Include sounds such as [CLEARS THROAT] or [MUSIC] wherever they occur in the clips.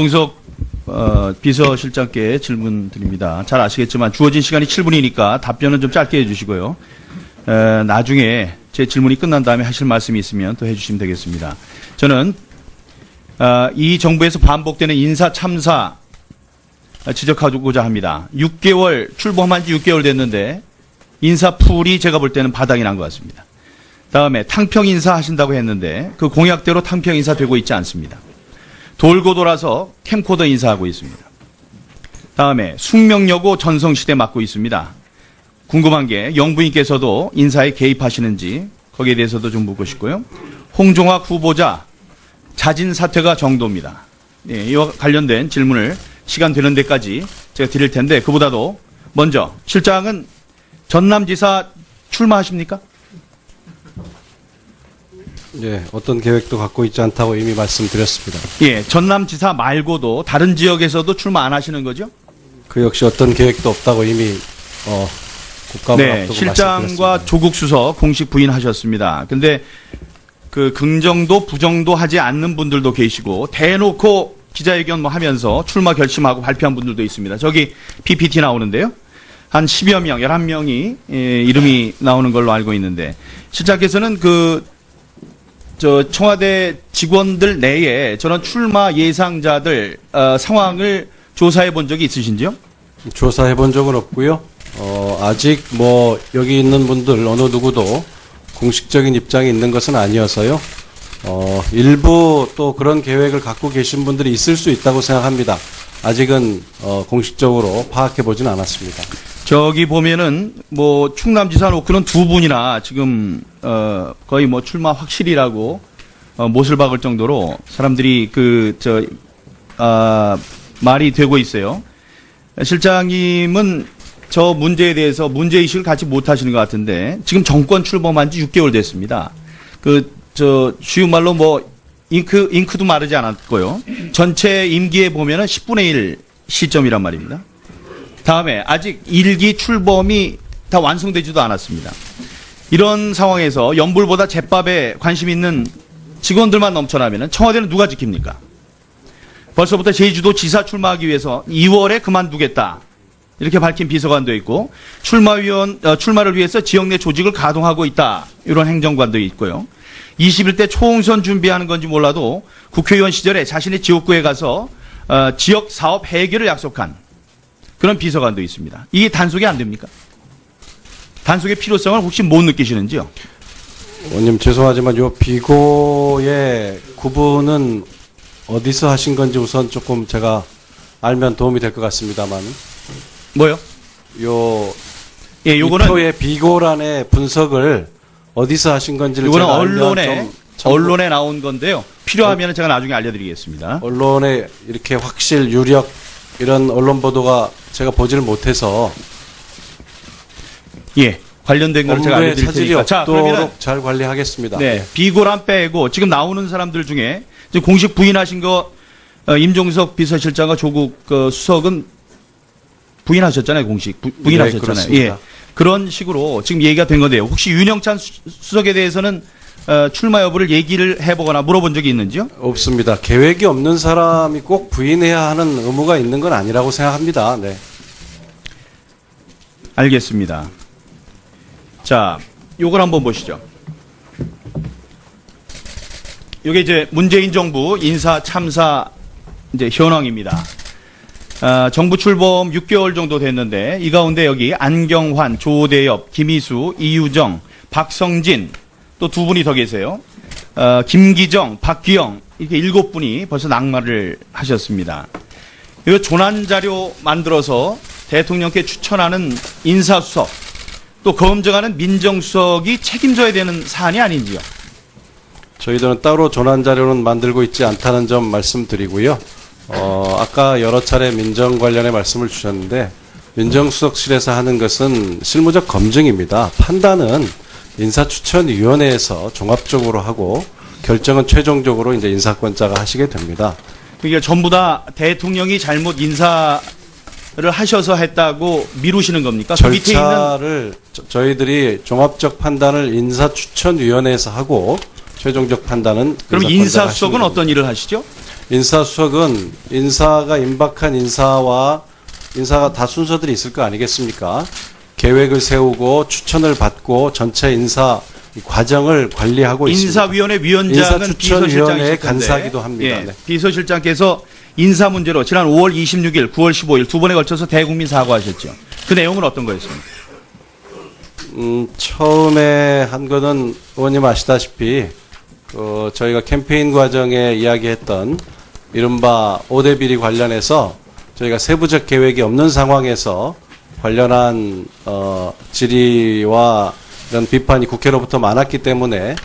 홍석 어, 비서실장께 질문 드립니다. 잘 아시겠지만 주어진 시간이 7분이니까 답변은 좀 짧게 해주시고요. 에, 나중에 제 질문이 끝난 다음에 하실 말씀이 있으면 또 해주시면 되겠습니다. 저는 아, 이 정부에서 반복되는 인사 참사 지적하고자 합니다. 6개월 출범한 지 6개월 됐는데 인사 풀이 제가 볼 때는 바닥이 난 것 같습니다. 다음에 탕평 인사 하신다고 했는데 그 공약대로 탕평 인사 되고 있지 않습니다. 돌고 돌아서 캠코더 인사하고 있습니다. 다음에 숙명여고 전성시대 맡고 있습니다. 궁금한 게 영부인께서도 인사에 개입하시는지 거기에 대해서도 좀 묻고 싶고요. 홍종학 후보자 자진 사퇴가 정도입니다. 예, 이와 관련된 질문을 시간 되는 데까지 제가 드릴 텐데 그보다도 먼저 실장은 전남지사 출마하십니까? 예, 어떤 계획도 갖고 있지 않다고 이미 말씀드렸습니다. 예, 전남지사 말고도 다른 지역에서도 출마 안 하시는 거죠? 그 역시 어떤 계획도 없다고 이미 어, 국감을 네, 앞두고 실장과 말씀드렸습니다. 조국 수석 공식 부인하셨습니다. 근데 그 긍정도 부정도 하지 않는 분들도 계시고 대놓고 기자회견 뭐 하면서 출마 결심하고 발표한 분들도 있습니다. 저기 PPT 나오는데요. 한 10여 명, 11명이 예, 이름이 나오는 걸로 알고 있는데 실장께서는 그 저 청와대 직원들 내에 저런 출마 예상자들 어, 상황을 조사해 본 적이 있으신지요? 조사해 본 적은 없고요. 어, 아직 뭐 여기 있는 분들 어느 누구도 공식적인 입장이 있는 것은 아니어서요. 어, 일부 또 그런 계획을 갖고 계신 분들이 있을 수 있다고 생각합니다. 아직은 어, 공식적으로 파악해 보진 않았습니다. 저기 보면은 뭐 충남지사 놓고는 두 분이나 지금 어 거의 뭐 출마 확실이라고 어 못을 박을 정도로 사람들이 그저 아, 말이 되고 있어요. 실장님은 저 문제에 대해서 문제 의식을 갖지 못하시는 것 같은데 지금 정권 출범한 지 6개월 됐습니다. 그 저 쉬운 말로 뭐 잉크 잉크도 마르지 않았고요. 전체 임기에 보면은 10분의 1 시점이란 말입니다. 다음에 아직 일기 출범이 다 완성되지도 않았습니다. 이런 상황에서 연불보다 제밥에 관심 있는 직원들만 넘쳐나면 청와대는 누가 지킵니까? 벌써부터 제주도 지사 출마하기 위해서 2월에 그만두겠다. 이렇게 밝힌 비서관도 있고 출마위원 어, 출마를 위해서 지역 내 조직을 가동하고 있다. 이런 행정관도 있고요. 21대 총선 준비하는 건지 몰라도 국회의원 시절에 자신의 지역구에 가서 어, 지역 사업 해결을 약속한 그런 비서관도 있습니다. 이게 단속이 안 됩니까? 단속의 필요성을 혹시 못 느끼시는지요? 원님 죄송하지만 요 비고의 구분은 어디서 하신 건지 우선 조금 제가 알면 도움이 될 것 같습니다만 뭐요? 요 예, 요거는 표의 비고란의 분석을 어디서 하신 건지를 요거는 제가 알면 언론에 좀 참고- 언론에 나온 건데요. 필요하면 제가 나중에 알려드리겠습니다. 언론에 이렇게 확실 유력 이런 언론 보도가 제가 보지를 못해서 예, 관련된 걸 제가 업무에 알려드릴 차질이 테니까. 자, 그러면 없도록 잘 관리하겠습니다. 네, 비고란 빼고 지금 나오는 사람들 중에 지금 공식 부인하신 거 어, 임종석 비서실장과 조국 그 수석은 부인하셨잖아요, 공식 부, 부인하셨잖아요. 그렇습니다. 예, 그런 식으로 지금 얘기가 된 건데요. 혹시 윤영찬 수- 수석에 대해서는 어, 출마 여부를 얘기를 해보거나 물어본 적이 있는지요? 없습니다. 계획이 없는 사람이 꼭 부인해야 하는 의무가 있는 건 아니라고 생각합니다. 네. 알겠습니다. 자, 요걸 한번 보시죠. 요게 이제 문재인 정부 인사 참사 이제 현황입니다. 아, 정부 출범 6개월 정도 됐는데 이 가운데 여기 안경환, 조대엽, 김희수, 이유정, 박성진 또 두 분이 더 계세요. 어, 김기정, 박기영 이렇게 일곱 분이 벌써 낙마를 하셨습니다. 이거 조난 자료 만들어서 대통령께 추천하는 인사수석 또 검증하는 민정수석이 책임져야 되는 사안이 아닌지요. 저희들은 따로 조난 자료는 만들고 있지 않다는 점 말씀드리고요. 어, 아까 여러 차례 민정 관련해 말씀을 주셨는데 민정수석실에서 하는 것은 실무적 검증입니다. 판단은 인사추천위원회에서 종합적으로 하고 결정은 최종적으로 이제 인사권자가 하시게 됩니다. 그게 전부 다 대통령이 잘못 인사를 하셔서 했다고 미루시는 겁니까? 그 밑에 있는 절차를 저- 저희들이 종합적 판단을 인사추천위원회에서 하고 최종적 판단은 그럼 인사권자가 인사수석은 어떤 일을 하시죠? 인사수석은 인사가 임박한 인사와 인사가 다 순서들이 있을 거 아니겠습니까? 계획을 세우고 추천을 받고 전체 인사 이 과정을 관리하고 있습니다. 인사위원회 위원장은 텐데 간사기도 합니다. 예, 네. 비서실장께서 인사 문제로 지난 5월 26일, 9월 15일 두 번에 걸쳐서 대국민 사과하셨죠. 그 내용은 어떤 거였습니까? 음, 처음에 한 거는 의원님 아시다시피 그 저희가 캠페인 과정에 이야기했던 이른바 5대 비리 관련해서 저희가 세부적 계획이 없는 상황에서 관련한 어, 질의와 이런 비판이 국회로부터 많았기 때문에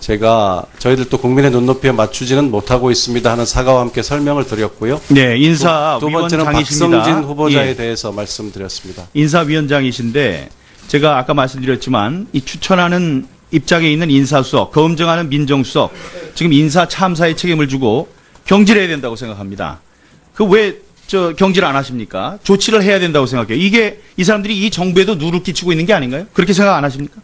제가 저희들도 국민의 눈높이에 맞추지는 못하고 있습니다 하는 사과와 함께 설명을 드렸고요. 네, 인사 두, 두 번째는 위원장이십니다. 박성진 후보자에 예, 대해서 말씀드렸습니다. 인사위원장이신데 제가 아까 말씀드렸지만 이 추천하는 입장에 있는 인사수석, 검증하는 민정수석, 지금 인사 참사에 책임을 주고 경질해야 된다고 생각합니다. 그 왜 저 경질 안 하십니까? 조치를 해야 된다고 생각해요. 이게 이 사람들이 이 정부에도 누를 끼치고 있는 게 아닌가요? 그렇게 생각 안 하십니까?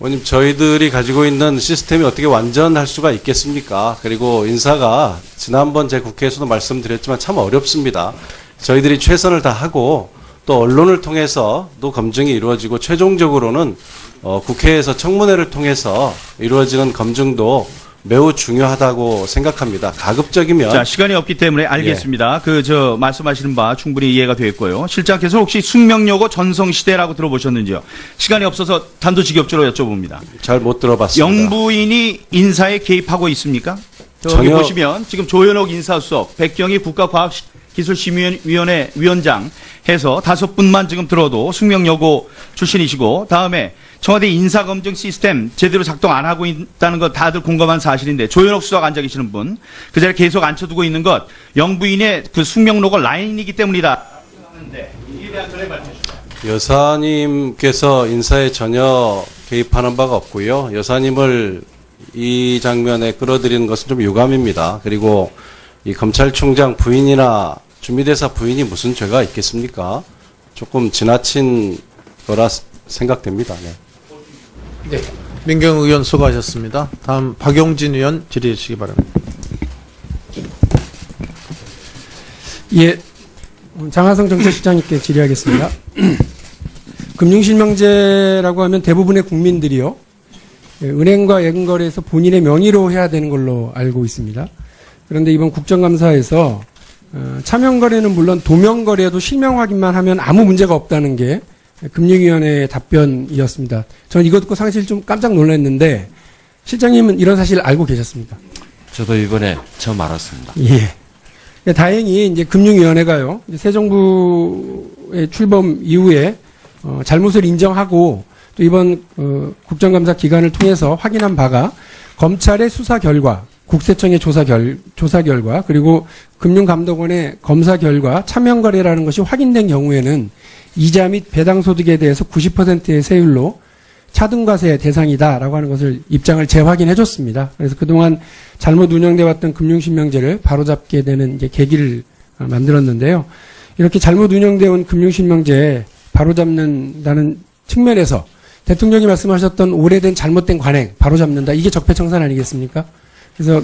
원님 저희들이 가지고 있는 시스템이 어떻게 완전할 수가 있겠습니까? 그리고 인사가 지난번 제 국회에서도 말씀드렸지만 참 어렵습니다. 저희들이 최선을 다하고 또 언론을 통해서 또 검증이 이루어지고 최종적으로는 어, 국회에서 청문회를 통해서 이루어지는 검증도 매우 중요하다고 생각합니다. 가급적이면 자, 시간이 없기 때문에 알겠습니다. 그, 저, 말씀하시는 바 충분히 이해가 되었고요. 실장께서 혹시 숙명여고 전성시대라고 들어보셨는지요? 시간이 없어서 단도직입적으로 여쭤봅니다. 잘 못 들어봤습니다. 영부인이 인사에 개입하고 있습니까? 저기 전혀- 보시면 지금 조현옥 인사수석, 백경희 국가과학 기술심의위원회 위원장 해서 다섯 분만 지금 들어도 숙명여고 출신이시고 다음에 청와대 인사검증 시스템 제대로 작동 안 하고 있다는 것 다들 공감한 사실인데 조현옥 수석 앉아 계시는 분 그 자리에 계속 앉혀두고 있는 것 영부인의 그 숙명록을 라인이기 때문이다. 여사님께서 인사에 전혀 개입하는 바가 없고요. 여사님을 이 장면에 끌어들이는 것은 좀 유감입니다. 그리고 이 검찰총장 부인이나 주미대사 부인이 무슨 죄가 있겠습니까? 조금 지나친 거라 생각됩니다. 네. 네. 민경 의원 수고하셨습니다. 다음 박용진 의원 질의해 주시기 바랍니다. 예, 음, 장하성 정책실장님께 질의하겠습니다. [CLEARS THROAT] 금융실명제라고 하면 대부분의 국민들이요, 예, 은행과 예금거래에서 본인의 명의로 해야 되는 걸로 알고 있습니다. 그런데 이번 국정감사에서 어, 차명거래는 물론 도명거래도 실명 확인만 하면 아무 문제가 없다는 게 금융위원회의 답변이었습니다. 저는 이거 듣고 사실 좀 깜짝 놀랐는데 실장님은 이런 사실 알고 계셨습니까? 저도 이번에 처음 알았습니다. 예. 예, 다행히 이제 금융위원회가요, 이제 새 정부의 출범 이후에 어, 잘못을 인정하고 또 이번 어, 국정감사 기간을 통해서 확인한 바가 검찰의 수사 결과, 국세청의 조사 결 조사 결과 그리고 금융감독원의 검사 결과 차명 거래라는 것이 확인된 경우에는 이자 및 배당 소득에 대해서 90%의 세율로 차등과세 대상이다라고 하는 것을 입장을 재확인해 줬습니다. 그래서 그동안 잘못 운영돼 왔던 금융실명제를 바로잡게 되는 계기를 어, 만들었는데요. 이렇게 잘못 운영되어 온 금융실명제 바로잡는다는 측면에서 대통령이 말씀하셨던 오래된 잘못된 관행 바로잡는다. 이게 적폐청산 아니겠습니까? 그래서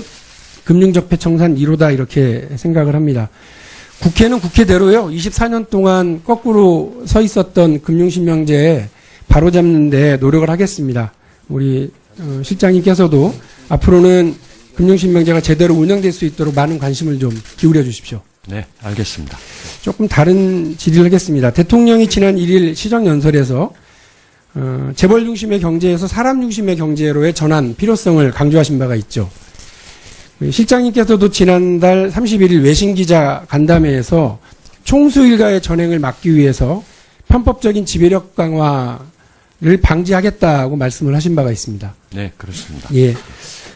금융적폐 청산 1호다 이렇게 생각을 합니다. 국회는 국회대로요. 24년 동안 거꾸로 서 있었던 금융실명제 바로잡는데 노력을 하겠습니다. 우리 어, 실장님께서도 앞으로는 금융실명제가 제대로 운영될 수 있도록 많은 관심을 좀 기울여 주십시오. 네, 알겠습니다. 조금 다른 질의를 하겠습니다. 대통령이 지난 1일 시정연설에서 어, 재벌 중심의 경제에서 사람 중심의 경제로의 전환 필요성을 강조하신 바가 있죠. 그 실장님께서도 지난달 31일 외신 기자 간담회에서 총수 일가의 전행을 막기 위해서 편법적인 지배력 강화를 방지하겠다고 말씀을 하신 바가 있습니다. 네, 그렇습니다. 예.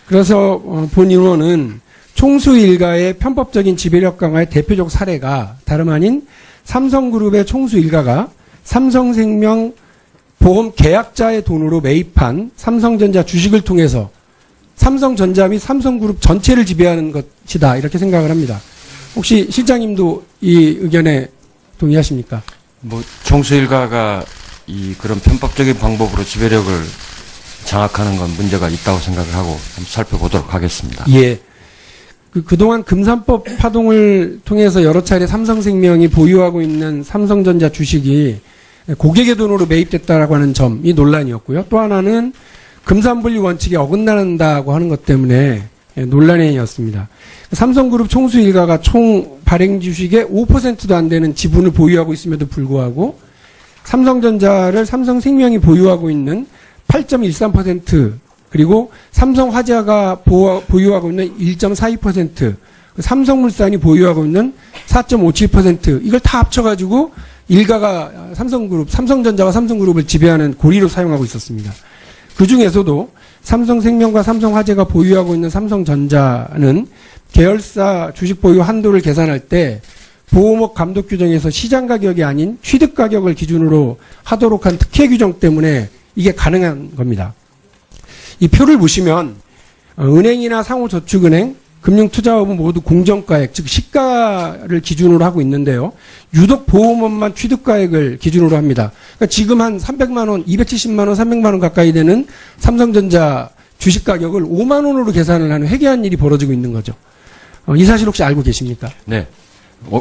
그래서 어, 본 의원은 총수 일가의 편법적인 지배력 강화의 대표적 사례가 다름 아닌 삼성그룹의 총수 일가가 삼성생명 보험 계약자의 돈으로 매입한 삼성전자 주식을 통해서 삼성전자 및 삼성그룹 전체를 지배하는 것이다 이렇게 생각을 합니다. 혹시 실장님도 이 의견에 동의하십니까? 뭐 총수 일가가 이 그런 편법적인 방법으로 지배력을 장악하는 건 문제가 있다고 생각을 하고 살펴보도록 하겠습니다. 예. 그 그동안 금산법 파동을 통해서 여러 차례 삼성생명이 보유하고 있는 삼성전자 주식이 고객의 돈으로 매입됐다라고 하는 점이 논란이었고요. 또 하나는 금산분리 원칙에 어긋난다고 하는 것 때문에 예, 논란이었습니다. 삼성그룹 총수 일가가 총 발행 주식의 5%도 안 되는 지분을 보유하고 있음에도 불구하고 삼성전자를 삼성생명이 보유하고 있는 8.13% 그리고 삼성화재가 보- 보유하고 있는 1.42% 삼성물산이 보유하고 있는 4.57% 이걸 다 합쳐가지고 일가가 삼성그룹, 삼성전자와 삼성그룹을 지배하는 고리로 사용하고 있었습니다. 그 중에서도 삼성생명과 삼성화재가 보유하고 있는 삼성전자는 계열사 주식 보유 한도를 계산할 때 보호목 감독 규정에서 시장 가격이 아닌 취득 가격을 기준으로 하도록 한 특혜 규정 때문에 이게 가능한 겁니다. 이 표를 보시면 어, 은행이나 상호저축은행, 금융투자업은 모두 공정가액, 즉 시가를 기준으로 하고 있는데요. 유독 보험업만 취득가액을 기준으로 합니다. 그러니까 지금 한 300만 원, 270만 원, 300만 원 가까이 되는 삼성전자 주식 가격을 5만 원으로 계산을 하는 회개한 일이 벌어지고 있는 거죠. 어, 이 사실 혹시 알고 계십니까? 네. 어,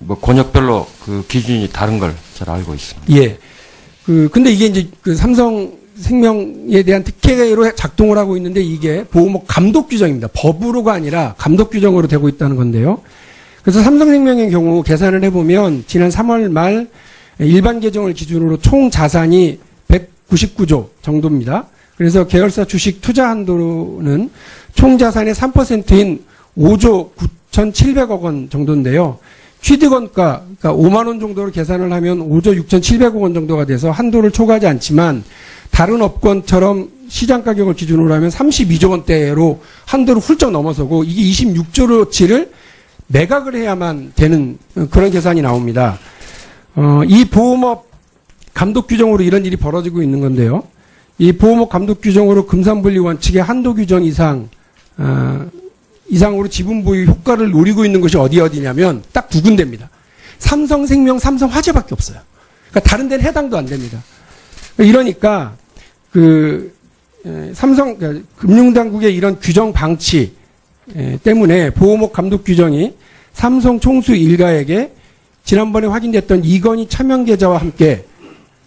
뭐 권역별로 그 기준이 다른 걸 잘 알고 있습니다. 예. 그 근데 이게 이제 그 삼성 생명에 대한 특혜로 작동을 하고 있는데 이게 보호목 감독 규정입니다. 법으로가 아니라 감독 규정으로 되고 있다는 건데요. 그래서 삼성생명의 경우 계산을 해보면 지난 3월 말 일반 계정을 기준으로 총 자산이 199조 정도입니다. 그래서 계열사 주식 투자 한도는 총 자산의 3%인 5조 9,700억 원 정도인데요. 취득원가, 그러니까 5만 원 정도로 계산을 하면 5조 6,700억 원 정도가 돼서 한도를 초과하지 않지만 다른 업권처럼 시장 가격을 기준으로 하면 32조 원대로 한도를 훌쩍 넘어서고 이게 26조로치를 매각을 해야만 되는 그런 계산이 나옵니다. 어, 이 보험업 감독 규정으로 이런 일이 벌어지고 있는 건데요. 이 보험업 감독 규정으로 금산분리 원칙의 한도 규정 이상 아, 이상으로 지분 보유 효과를 노리고 있는 것이 어디 어디냐면 딱 두 군데입니다. 삼성생명, 삼성화재밖에 없어요. 그러니까 다른 데는 해당도 안 됩니다. 이러니까 그 에, 삼성 그러니까 금융당국의 이런 규정 방치 에, 때문에 보호목 감독 규정이 삼성 총수 일가에게 지난번에 확인됐던 이건희 차명 계좌와 함께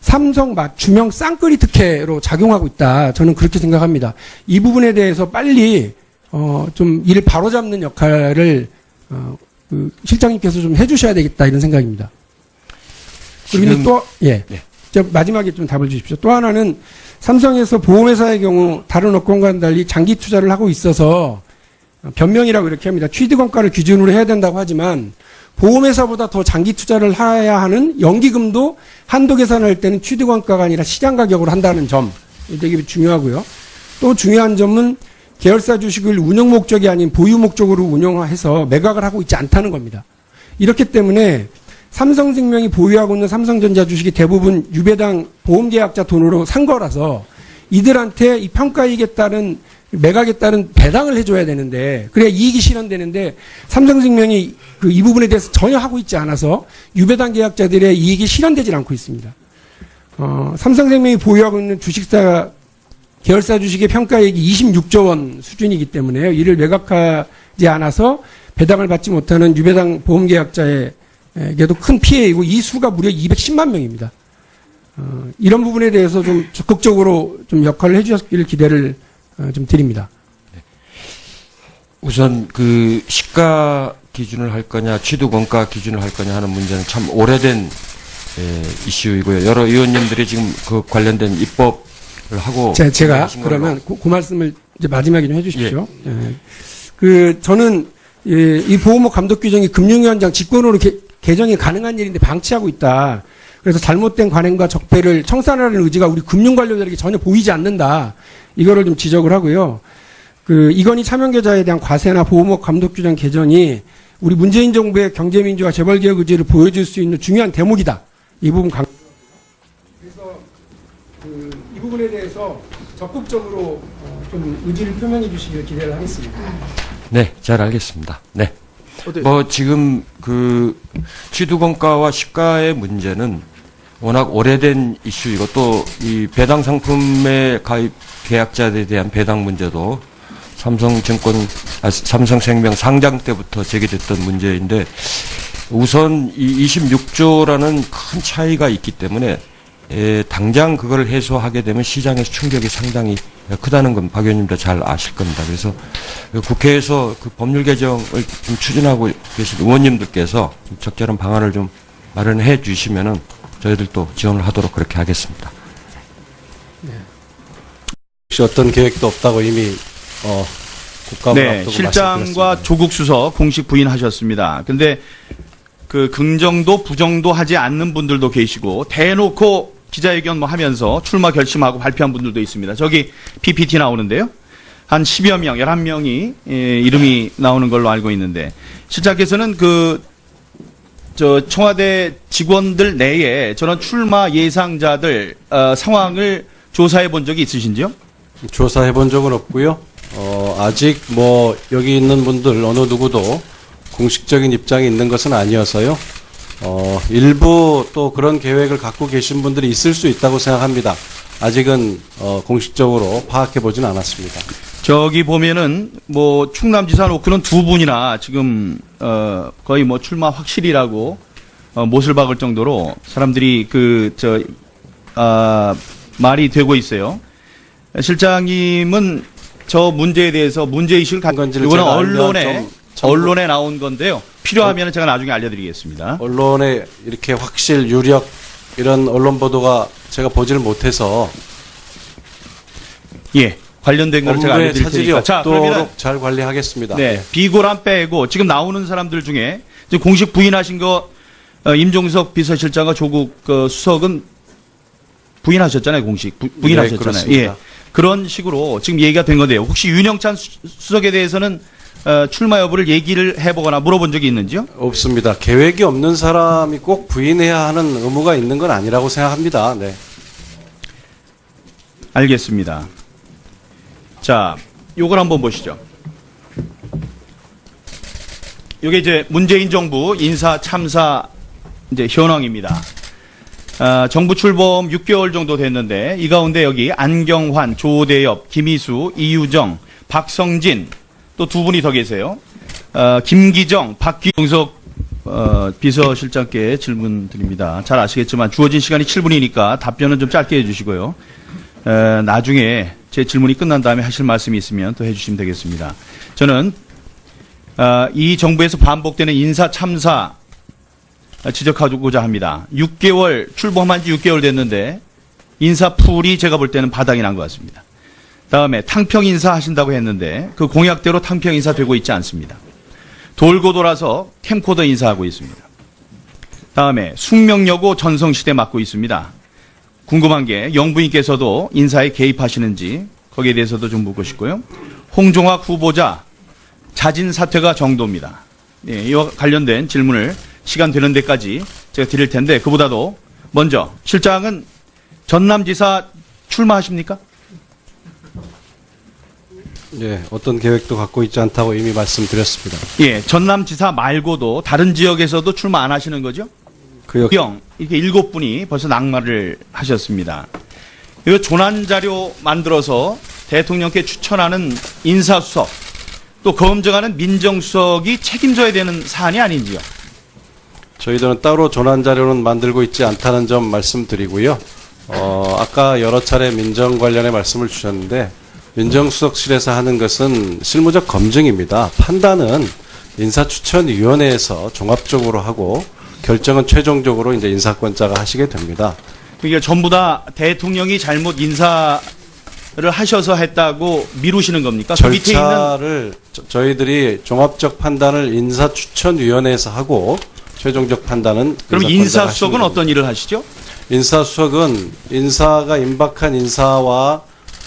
삼성 맞춤형 쌍끌이 특혜로 작용하고 있다. 저는 그렇게 생각합니다. 이 부분에 대해서 빨리 어, 좀 이를 바로잡는 역할을 어, 그 실장님께서 좀 해주셔야 되겠다 이런 생각입니다. 그리고 또 예, 예. 저 마지막에 좀 답을 주십시오. 또 하나는 삼성에서 보험회사의 경우 다른 업권과는 달리 장기 투자를 하고 있어서 변명이라고 이렇게 합니다. 취득원가를 기준으로 해야 된다고 하지만 보험회사보다 더 장기 투자를 해야 하는 연기금도 한도 계산할 때는 취득원가가 아니라 시장 가격으로 한다는 점 되게 중요하고요. 또 중요한 점은 계열사 주식을 운영 목적이 아닌 보유 목적으로 운영해서 매각을 하고 있지 않다는 겁니다. 이렇기 때문에 삼성생명이 보유하고 있는 삼성전자 주식이 대부분 유배당 보험계약자 돈으로 산 거라서 이들한테 이 평가이익에 따른 매각에 따른 배당을 해줘야 되는데 그래야 이익이 실현되는데 삼성생명이 그 이 부분에 대해서 전혀 하고 있지 않아서 유배당 계약자들의 이익이 실현되질 않고 있습니다. 어, 삼성생명이 보유하고 있는 주식사 계열사 주식의 평가액이 26조 원 수준이기 때문에요. 이를 매각하지 않아서 배당을 받지 못하는 유배당 보험계약자에게도 큰 피해이고 이 수가 무려 210만 명입니다. 어, 이런 부분에 대해서 좀 적극적으로 좀 역할을 해주셨기를 기대를 어, 좀 드립니다. 우선 그 시가 기준을 할 거냐 취득 원가 기준을 할 거냐 하는 문제는 참 오래된 에, 이슈이고요. 여러 의원님들이 지금 그 관련된 입법을 하고 제, 제가 그러면 그, 그 말씀을 이제 마지막에 좀 해주십시오. 예. 그 저는 예, 이 보호목 감독 규정이 금융위원장 직권으로 개, 개정이 가능한 일인데 방치하고 있다. 그래서 잘못된 관행과 적폐를 청산하려는 의지가 우리 금융 관료들에게 전혀 보이지 않는다. 이거를 좀 지적을 하고요. 그 이건희 차명계좌에 대한 과세나 보호목 감독 규정 개정이 우리 문재인 정부의 경제민주화 재벌개혁 의지를 보여줄 수 있는 중요한 대목이다. 이 부분 강. 부분에 대해서 적극적으로 어, 좀 의지를 표명해 주시길 기대를 하겠습니다. 네, 잘 알겠습니다. 네. 뭐 지금 그 취득원가와 시가의 문제는 워낙 오래된 이슈이고 또 이 배당 상품의 가입 계약자들에 대한 배당 문제도 삼성증권, 아, 삼성생명 상장 때부터 제기됐던 문제인데 우선 이 26조라는 큰 차이가 있기 때문에 에, 당장 그걸 해소하게 되면 시장에서 충격이 상당히 크다는 건 박 의원님도 잘 아실 겁니다. 그래서 그 국회에서 그 법률 개정을 좀 추진하고 계신 의원님들께서 좀 적절한 방안을 좀 마련해 주시면은 저희들도 지원을 하도록 그렇게 하겠습니다. 혹시 어떤 계획도 없다고 이미 어, 국감을 네, 앞두고 실장과. 조국 수석 공식 부인하셨습니다. 근데 그 긍정도 부정도 하지 않는 분들도 계시고 대놓고 기자회견 뭐 하면서 출마 결심하고 발표한 분들도 있습니다. 저기 PPT 나오는데요. 한 10여 명, 11명이 예, 이름이 나오는 걸로 알고 있는데 실장께서는 그 저 청와대 직원들 내에 저런 출마 예상자들 어, 상황을 조사해 본 적이 있으신지요? 조사해 본 적은 없고요. 어, 아직 뭐 여기 있는 분들 어느 누구도 공식적인 입장이 있는 것은 아니어서요. 어, 일부 또 그런 계획을 갖고 계신 분들이 있을 수 있다고 생각합니다. 아직은 어, 공식적으로 파악해 보진 않았습니다. 저기 보면은 뭐 충남지사 놓고는 두 분이나 지금 어 거의 뭐 출마 확실이라고 어 못을 박을 정도로 사람들이 그 그저아 말이 되고 있어요. 실장님은 저 문제에 대해서 문제 의식을 갖 건지를 이거는 언론에 언론에 나온 건데요. 필요하면 제가 나중에 알려드리겠습니다. 언론에 이렇게 확실 유력 이런 언론 보도가 제가 보지를 못해서 예, 관련된 걸 제가 업무에 알려드릴 차질이 테니까. 자, 그러면 없도록 잘 관리하겠습니다. 네, 비고란 빼고 지금 나오는 사람들 중에 지금 공식 부인하신 거 어, 임종석 비서실장과 조국 그 수석은 부인하셨잖아요, 공식 부, 인하셨잖아요 네, 그렇습니다. 예, 그런 식으로 지금 얘기가 된 건데요. 혹시 윤영찬 수- 수석에 대해서는 어, 출마 여부를 얘기를 해보거나 물어본 적이 있는지요? 없습니다. 계획이 없는 사람이 꼭 부인해야 하는 의무가 있는 건 아니라고 생각합니다. 네. 알겠습니다. 자, 요걸 한번 보시죠. 요게 이제 문재인 정부 인사 참사 이제 현황입니다. 아, 정부 출범 6개월 정도 됐는데 이 가운데 여기 안경환, 조대엽, 김희수, 이유정, 박성진 또 두 분이 더 계세요. 아, 김기정, 박기용석 어, 비서실장께 질문 드립니다. 잘 아시겠지만 주어진 시간이 7분이니까 답변은 좀 짧게 해주시고요. 에, 나중에 제 질문이 끝난 다음에 하실 말씀이 있으면 또 해주시면 되겠습니다. 저는 아, 이 정부에서 반복되는 인사 참사 지적하고자 합니다. 6개월 출범한 지 6개월 됐는데 인사 풀이 제가 볼 때는 바닥이 난 것 같습니다. 다음에 탕평 인사 하신다고 했는데 그 공약대로 탕평 인사 되고 있지 않습니다. 돌고 돌아서 캠코더 인사하고 있습니다. 다음에 숙명여고 전성시대 맡고 있습니다. 궁금한 게 영부인께서도 인사에 개입하시는지 거기에 대해서도 좀 묻고 싶고요. 홍종학 후보자 자진 사퇴가 정도입니다. 예, 이와 관련된 질문을 시간 되는 데까지 제가 드릴 텐데 그보다도 먼저 실장은 전남지사 출마하십니까? 예, 어떤 계획도 갖고 있지 않다고 이미 말씀드렸습니다. 예, 전남지사 말고도 다른 지역에서도 출마 안 하시는 거죠? 그 역, 경 이렇게 일곱 분이 벌써 낙마를 하셨습니다. 이거 조난 자료 만들어서 대통령께 추천하는 인사수석 또 검증하는 민정수석이 책임져야 되는 사안이 아닌지요. 저희들은 따로 조난 자료는 만들고 있지 않다는 점 말씀드리고요. 어, 아까 여러 차례 민정 관련해 말씀을 주셨는데 민정수석실에서 하는 것은 실무적 검증입니다. 판단은 인사추천위원회에서 종합적으로 하고 결정은 최종적으로 이제 인사권자가 하시게 됩니다. 그게 전부 다 대통령이 잘못 인사 를 하셔서 했다고 미루시는 겁니까? 그 밑에 있는 절차를 저- 저희들이 종합적 판단을 인사추천위원회에서 하고 최종적 판단은 그럼 인사수석은 어떤 일을 하시죠? 인사수석은 인사가 임박한 인사와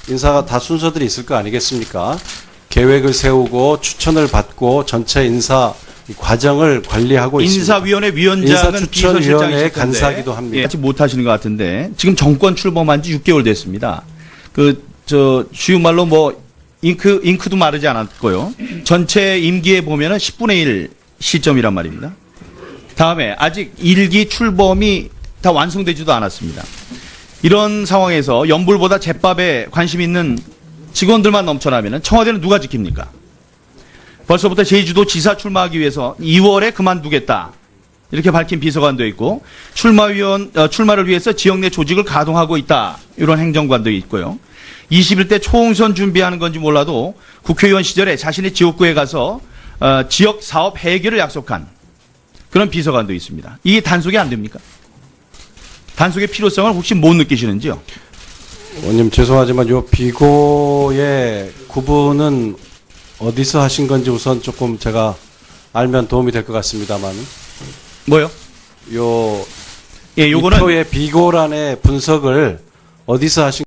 인사가 다 순서들이 있을 거 아니겠습니까? 계획을 세우고 추천을 받고 전체 인사 이 과정을 관리하고 있습니다. 인사위원회 위원장은 텐데 간사기도 합니다. 예, 같이 못 하시는 것 같은데 지금 정권 출범한 지 6개월 됐습니다. 그 저 쉬운 말로 뭐 잉크 잉크도 마르지 않았고요. 전체 임기에 보면은 10분의 1 시점이란 말입니다. 다음에 아직 일기 출범이 다 완성되지도 않았습니다. 이런 상황에서 연불보다 제밥에 관심 있는 직원들만 넘쳐나면은 청와대는 누가 지킵니까? 벌써부터 제주도 지사 출마하기 위해서 2월에 그만두겠다. 이렇게 밝힌 비서관도 있고 출마위원 어, 출마를 위해서 지역 내 조직을 가동하고 있다. 이런 행정관도 있고요. 21대 총선 준비하는 건지 몰라도 국회의원 시절에 자신의 지역구에 가서 어, 지역 사업 해결을 약속한 그런 비서관도 있습니다. 이게 단속이 안 됩니까? 단속의 필요성을 혹시 못 느끼시는지요? 의원님 죄송하지만 요 비고의 구분은 어디서 하신 건지 우선 조금 제가 알면 도움이 될 것 같습니다만 뭐요? 요 예, 요거는 이 표의 비고란의 분석을 어디서 하신